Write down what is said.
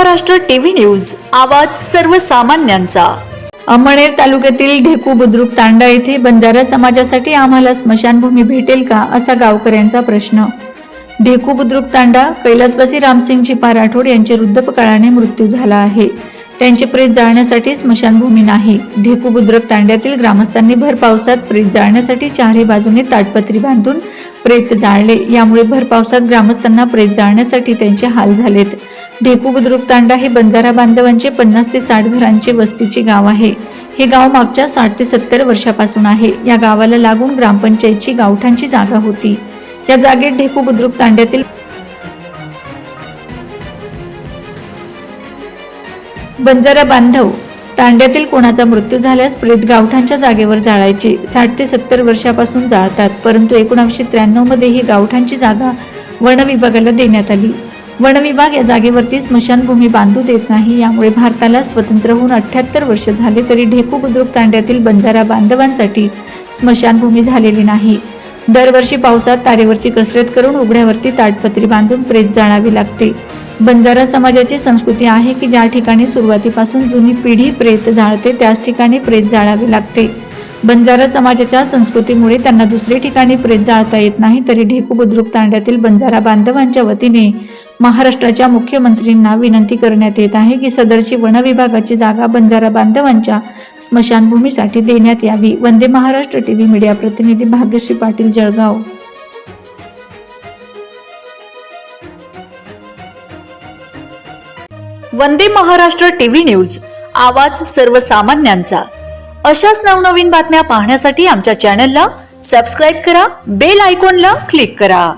Maharashtra TV news आवाज सर्वसामान्यांचा. अमळनेर तालुक्यातील ढेकू बुद्रुक तांडा येथे बंजारा समाजासाठी आम्हाला स्मशानभूमी भेटेल का असा गावकऱ्यांचा प्रश्न. ढेकू बुद्रुक तांडा कैलासवासी रामसिंग चिपा राठोड यांचे वृद्धपकाळाने मृत्यू झाला आहे. त्यांचे प्रेत जाळण्यासाठी स्मशानभूमी नाही. ढेकू बुद्रुक तांड्यातील ग्रामस्थांनी भर पावसात प्रेत जाळण्यासाठी चारही बाजूने ताटपत्री बांधून प्रेत जाळले. यामुळे भर पावसात ग्रामस्थांना प्रेत जाळण्यासाठी त्यांचे हाल झालेत. ढेकू बुद्रुक तांडा हे बंजारा बांधवांचे पन्नास ते साठ घरांचे वस्तीचे गाव आहे. हे गाव मागच्या साठ ते सत्तर वर्षापासून आहे. या गावाला लागून ग्रामपंचायतची गावठांची जागा होती. या जागेत ढेकू बुद्रुक तांड्यातील बंजारा बांधव तांड्यातील कोणाचा मृत्यू झाल्यास प्रेत गावठांच्या जागेवर जाळायचे. साठ ते सत्तर वर्षापासून जाळतात परंतु एकोणीसशे त्र्याण्णवमध्ये ही गावठांची जागा वन विभागाला देण्यात आली. वनविभाग या जागेवरती स्मशानभूमी बांधू देत नाही. यामुळे भारताला स्वतंत्र होऊन अठ्याहत्तर वर्ष झाले तरी ढेकू बुद्रुक तांड्यातील बंजारा बांधवांसाठी स्मशानभूमी झालेली नाही. दरवर्षी पावसात तारेवरची कसरत करून उघड्यावरती ताटपत्री बांधून प्रेत जाळावी लागते. बंजारा समाजाची संस्कृती आहे की ज्या ठिकाणी सुरुवातीपासून जुनी पिढी प्रेत जाळते त्याच ठिकाणी प्रेत जाळावे लागते. बंजारा समाजाच्या संस्कृतीमुळे त्यांना दुसरे ठिकाणी प्रेत जाळता येत नाही तरी ढेकू बुद्रुक तांड्यातील बंजारा बांधवांच्या वतीने महाराष्ट्राच्या मुख्यमंत्रींना विनंती करण्यात येत आहे की सदरची वन विभागाची जागा बंजारा बांधवांच्या स्मशानभूमीसाठी देण्यात यावी. वंदे महाराष्ट्र टीव्ही मीडिया प्रतिनिधी भाग्यश्री पाटील जळगाव. वंदे महाराष्ट्र टीव्ही न्यूज आवाज सर्वसामान्यांचा. अशाच नवनवीन बातम्या पाहण्यासाठी आमच्या चॅनलला सबस्क्राईब करा बेल आयकॉनला क्लिक करा.